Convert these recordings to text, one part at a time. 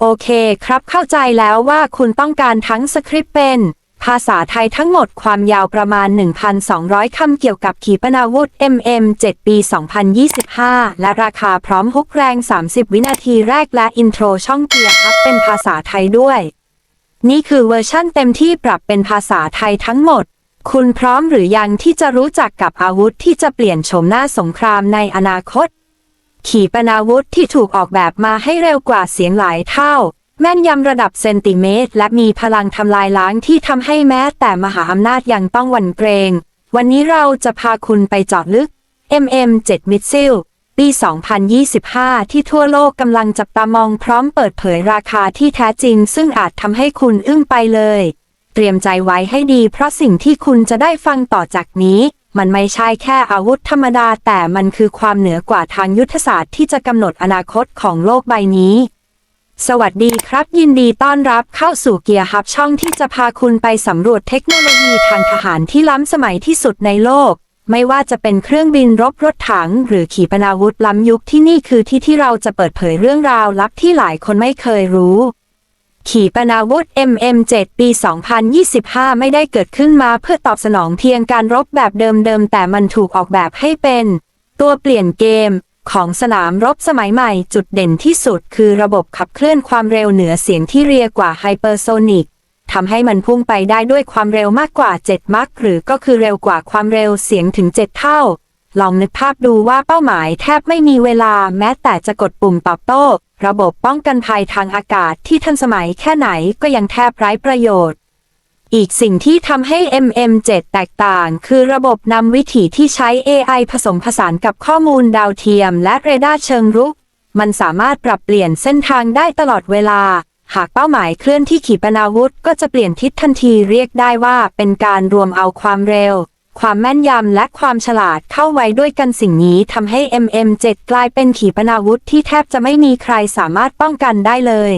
โอเคครับเข้าใจแล้วว่าคุณต้องการทั้งสคริปต์เป็น ภาษาไทยทั้งหมดความยาวประมาณ 1,200 คำเกี่ยวกับขีปนาวุธ MM 7 ปี 2025 และราคาพร้อมฮุกแรง 30 วินาทีแรกและอินโทรช่องเกียร์ครับเป็นภาษาไทยด้วย นี่คือเวอร์ชั่นเต็มที่ปรับเป็นภาษาไทยทั้งหมด คุณพร้อมหรือยังที่จะรู้จักกับอาวุธที่จะเปลี่ยนโฉมหน้าสงครามในอนาคต ขีปนาวุธที่ถูกออกแบบมาให้เร็วกว่าเสียงหลายเท่า แม่นยำระดับเซนติเมตร และมีพลังทำลายล้างที่ทำให้แม้แต่มหาอำนาจยังต้องหวั่นเกรง วันนี้เราจะพาคุณไปเจาะลึก MM7 มิสซิล ปี 2025 ที่ทั่วโลกกำลังจับตามองพร้อมเปิดเผยราคาที่แท้จริง ซึ่งอาจทำให้คุณอึ้งไปเลย เตรียมใจไว้ให้ดีเพราะสิ่งที่คุณจะได้ฟังต่อจากนี้ มันไม่ใช่แค่อาวุธธรรมดา แต่มันคือความเหนือกว่าทางยุทธศาสตร์ที่จะกำหนดอนาคตของโลกใบนี้สวัสดีครับ ยินดีต้อนรับเข้าสู่เกียร์ฮับช่องที่จะพาคุณไปสำรวจเทคโนโลยีทางทหารที่ล้ำสมัยที่สุดในโลก ไม่ว่าจะเป็นเครื่องบินรบรถถัง หรือขีปนาวุธล้ำยุคที่นี่คือที่ที่เราจะเปิดเผยเรื่องราวลับที่หลายคนไม่เคยรู้ ขีปนาวุธ MM7 ปี 2025 ไม่ได้เกิดขึ้นมาเพื่อตอบสนองเพียงการรบแบบเดิมๆ แต่มันถูกออกแบบให้เป็น ตัวเปลี่ยนเกมของสนามรบสมัยใหม่จุดเด่นที่สุดคือระบบขับเคลื่อนความเร็วเหนือเสียงที่เรียกว่าไฮเปอร์โซนิก ทำให้มันพุ่งไปได้ด้วยความเร็วมากกว่า 7 มัคหรือก็คือเร็วกว่าความเร็วเสียงถึง 7 เท่า ลองนึกภาพดูว่าเป้าหมายแทบไม่มีเวลาแม้แต่จะกดปุ่มตอบโต้ ระบบป้องกันภัยทางอากาศที่ทันสมัยแค่ไหนก็ยังแทบไร้ประโยชน์ อีกสิ่งที่ทำให้ MM7 แตกต่าง คือระบบนำวิถีที่ใช้ AI ผสมผสานกับข้อมูลดาวเทียม และเรดาร์เชิงรุก มันสามารถปรับเปลี่ยนเส้นทางได้ตลอดเวลา หากเป้าหมายเคลื่อนที่ขีปนาวุธก็จะเปลี่ยนทิศทันทีเรียกได้ว่าเป็นการรวมเอาความเร็ว ความแม่นยำและความฉลาดเข้าไว้ด้วยกันสิ่งนี้ทำให้ MM7 กลายเป็นขีปนาวุธที่แทบจะไม่มีใครสามารถป้องกันได้เลย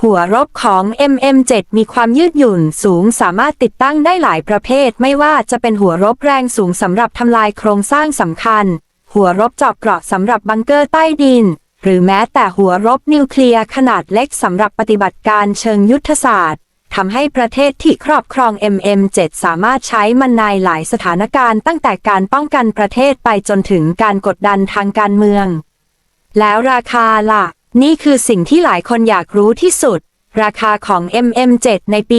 หัวรบของ MM7 มีความยืดหยุ่นสูงสามารถติดตั้งได้หลายประเภท ไม่ว่าจะเป็นหัวรบแรงสูงสำหรับทำลายโครงสร้างสำคัญ หัวรบจาะเกราะสำหรับบังเกอร์ใต้ดิน หรือแม้แต่หัวรบนิวเคลียร์ขนาดเล็กสำหรับปฏิบัติการเชิงยุทธศาสตร์ทำให้ประเทศที่ครอบครอง MM7 สามารถใช้มันในหลายสถานการณ์ตั้งแต่การป้องกันประเทศไปจนถึงการกดดันทางการเมือง แล้วราคาล่ะ นี่คือสิ่งที่หลายคนอยากรู้ที่สุด ราคาของ MM7 ในปี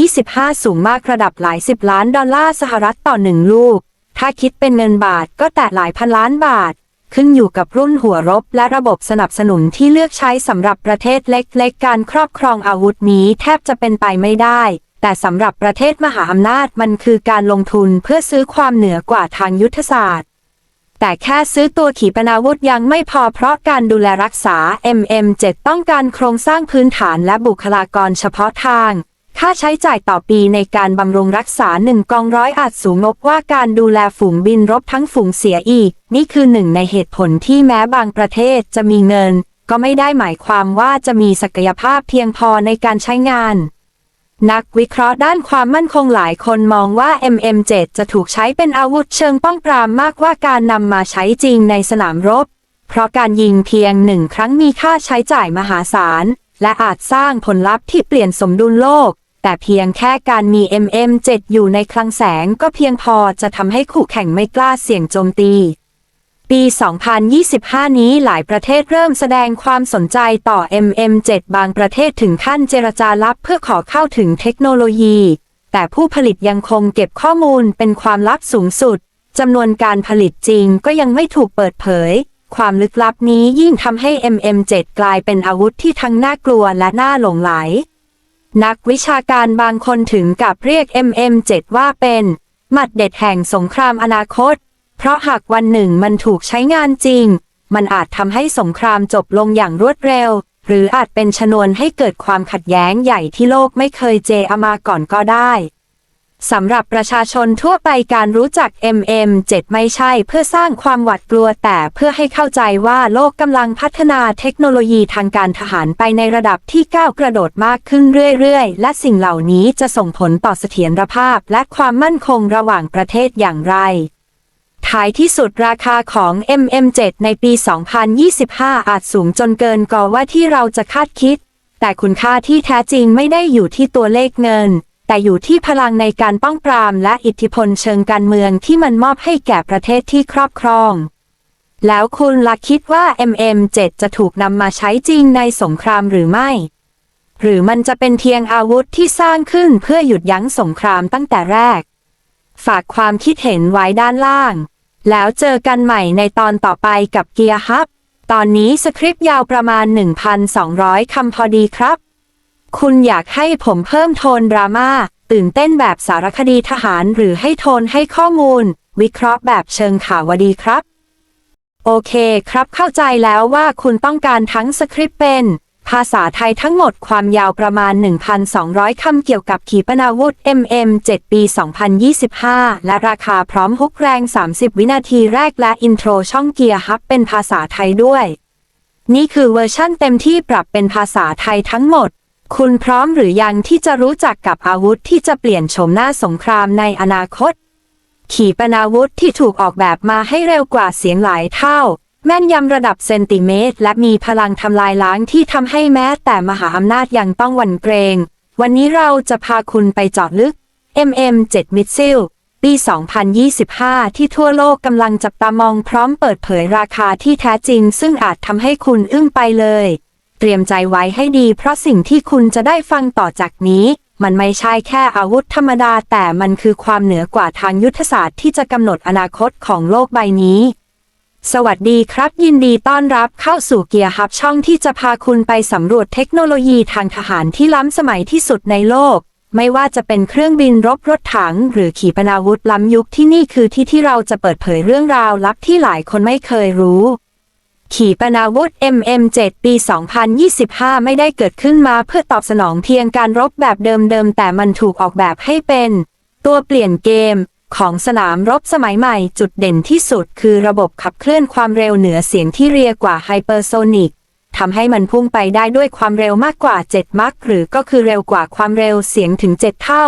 2025 สูงมากระดับหลายสิบล้านดอลลาร์สหรัฐต่อหนึ่งลูก ถ้าคิดเป็นเงินบาทก็แตะหลายพันล้านบาท ขึ้นอยู่กับรุ่นหัวรบ และระบบสนับสนุนที่เลือกใช้สำหรับประเทศเล็กๆ การครอบครองอาวุธนี้แทบจะเป็นไปไม่ได้ แต่สำหรับประเทศมหาอำนาจมันคือการลงทุนเพื่อซื้อความเหนือกว่าทางยุทธศาสตร์ แต่แค่ซื้อตัวขีปนาวุธยังไม่พอเพราะการดูแลรักษา MM7 ต้องการโครงสร้างพื้นฐานและบุคลากรเฉพาะทาง ค่าใช้จ่ายต่อปีในการบำรุงรักษาหนึ่งกองร้อยอาจสูงนกว่าการดูแลฝูงบินรบทั้งฝูงเสียอีก นี่คือหนึ่งในเหตุผลที่แม้บางประเทศจะมีเงิน ก็ไม่ได้หมายความว่าจะมีศักยภาพเพียงพอในการใช้งาน นักวิเคราะห์ด้านความมั่นคงหลายคนมองว่า MM7 จะถูกใช้เป็นอาวุธเชิงป้องปรามมากกว่าการนำมาใช้จริงในสนามรบ เพราะการยิงเพียงหนึ่งครั้งมีค่าใช้จ่ายมหาศาลและอาจสร้างผลลัพธ์ที่เปลี่ยนสมดุลโลก แต่เพียงแค่การมี MM7 อยู่ในคลังแสงก็เพียงพอจะทำให้คู่แข่งไม่กล้าเสี่ยงโจมตี ปี 2025 นี้หลายประเทศเริ่มแสดงความสนใจต่อ MM7 บางประเทศถึงขั้นเจรจาลับเพื่อขอเข้าถึงเทคโนโลยี แต่ผู้ผลิตยังคงเก็บข้อมูลเป็นความลับสูงสุดจำนวนการผลิตจริงก็ยังไม่ถูกเปิดเผย ความลึกลับนี้ยิ่งทำให้ MM7 กลายเป็นอาวุธที่ทั้งน่ากลัวและน่าหลงไหล นักวิชาการบางคนถึงกับเรียก MM7 ว่าเป็น หมัดเด็ดแห่งสงครามอนาคต เพราะหากวันหนึ่งมันถูกใช้งานจริง มันอาจทำให้สงครามจบลงอย่างรวดเร็ว หรืออาจเป็นชนวนให้เกิดความขัดแย้งใหญ่ที่โลกไม่เคยเจอมาก่อนก็ได้ สำหรับประชาชนทั่วไปการรู้จัก MM7 ไม่ใช่เพื่อสร้างความหวาดกลัวแต่เพื่อให้เข้าใจว่าโลกกำลังพัฒนาเทคโนโลยีทางการทหารไปในระดับที่ก้าวกระโดดมากขึ้นเรื่อยๆ และสิ่งเหล่านี้จะส่งผลต่อเสถียรภาพและความมั่นคงระหว่างประเทศอย่างไรท้ายที่สุดราคาของ MM7 ในปี 2025 อาจสูงจนเกินกว่าที่เราจะคาดคิด แต่คุณค่าที่แท้จริงไม่ได้อยู่ที่ตัวเลขเงิน แต่อยู่ที่พลังในการป้องปรามและอิทธิพลเชิงการเมืองที่มันมอบให้แก่ประเทศที่ครอบครอง แล้วคุณล่ะคิดว่า MM7 จะถูกนำมาใช้จริงในสงครามหรือไม่ หรือมันจะเป็นเพียงอาวุธที่สร้างขึ้นเพื่อหยุดยั้งสงครามตั้งแต่แรก ฝากความคิดเห็นไว้ด้านล่าง แล้วเจอกันใหม่ในตอนต่อไปกับเกียร์ฮับ ตอนนี้สคริปต์ยาวประมาณ 1,200 คำพอดีครับ คุณอยากให้ผมเพิ่มโทนดราม่าตื่นเต้นแบบสารคดีทหารหรือให้โทนให้ข้อมูล วิเคราะห์แบบเชิงข่าวดีครับ โอเคครับเข้าใจแล้วว่าคุณต้องการทั้งสคริปต์เป็น ภาษาไทยทั้งหมดความยาวประมาณ 1,200 คำเกี่ยวกับขีปนาวุธ MM7 ปี 2025 และราคาพร้อมฮุกแรง 30 วินาทีแรกและอินโทรช่องเกียร์ฮับเป็นภาษาไทยด้วย นี่คือเวอร์ชั่นเต็มที่ปรับเป็นภาษาไทยทั้งหมด คุณพร้อมหรือยังที่จะรู้จักกับอาวุธที่จะเปลี่ยนโฉมหน้าสงครามในอนาคต ขีปนาวุธที่ถูกออกแบบมาให้เร็วกว่าเสียงหลายเท่า แม่นยำระดับเซนติเมตร และมีพลังทำลายล้างที่ทำให้แม้แต่มหาอำนาจยังต้องหวั่นเกรง วันนี้เราจะพาคุณไปเจาะลึก MM7 มิสซิลปี 2025 ที่ทั่วโลกกำลังจับตามองพร้อมเปิดเผยราคาที่แท้จริง ซึ่งอาจทำให้คุณอึ้งไปเลย เตรียมใจไว้ให้ดี เพราะสิ่งที่คุณจะได้ฟังต่อจากนี้ มันไม่ใช่แค่อาวุธธรรมดา แต่มันคือความเหนือกว่าทางยุทธศาสตร์ที่จะกำหนดอนาคตของโลกใบนี้ สวัสดีครับ ยินดีต้อนรับเข้าสู่เกียร์ฮับช่องที่จะพาคุณไปสำรวจเทคโนโลยีทางทหารที่ล้ำสมัยที่สุดในโลกไม่ว่าจะเป็นเครื่องบินรบรถถัง หรือขีปนาวุธล้ำยุคที่นี่คือที่ที่เราจะเปิดเผยเรื่องราวลับที่หลายคนไม่เคยรู้ ขีปนาวุธ MM7 ปี 2025 ไม่ได้เกิดขึ้นมาเพื่อตอบสนองเพียงการรบแบบเดิมๆ แต่มันถูกออกแบบให้เป็น ตัวเปลี่ยนเกมของสนามรบสมัยใหม่จุดเด่นที่สุดคือระบบขับเคลื่อนความเร็วเหนือเสียงที่เรียกว่าไฮเปอร์โซนิกทำให้มันพุ่งไปได้ด้วยความเร็วมากกว่า 7 มัคหรือก็คือเร็วกว่าความเร็วเสียงถึง 7 เท่า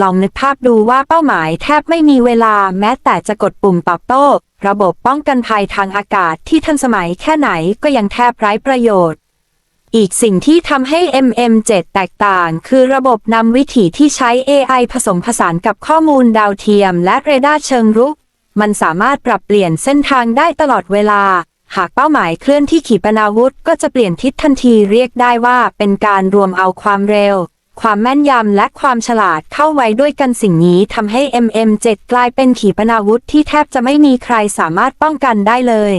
ลองนึกภาพดูว่าเป้าหมายแทบไม่มีเวลาแม้แต่จะกดปุ่มตอบโต้ ระบบป้องกันภัยทางอากาศที่ทันสมัยแค่ไหนก็ยังแทบไร้ประโยชน์ อีกสิ่งที่ทำให้ MM7 แตกต่าง คือระบบนำวิถีที่ใช้ AI ผสมผสานกับข้อมูลดาวเทียม และเรดาร์เชิงรุก มันสามารถปรับเปลี่ยนเส้นทางได้ตลอดเวลา หากเป้าหมายเคลื่อนที่ขีปนาวุธ ก็จะเปลี่ยนทิศทันทีเรียกได้ว่าเป็นการรวมเอาความเร็ว ความแม่นยำและความฉลาดเข้าไว้ด้วยกันสิ่งนี้ทำให้ MM7 กลายเป็นขีปนาวุธที่แทบจะไม่มีใครสามารถป้องกันได้เลย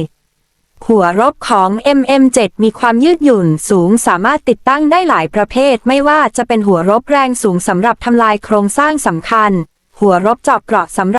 หัวรบของ MM7 มีความยืดหยุ่นสูงสามารถติดตั้งได้หลายประเภท ไม่ว่าจะเป็นหัวรบแรงสูงสำหรับทำลายโครงสร้างสำคัญ หัวรบจอบเกราะสำหรับ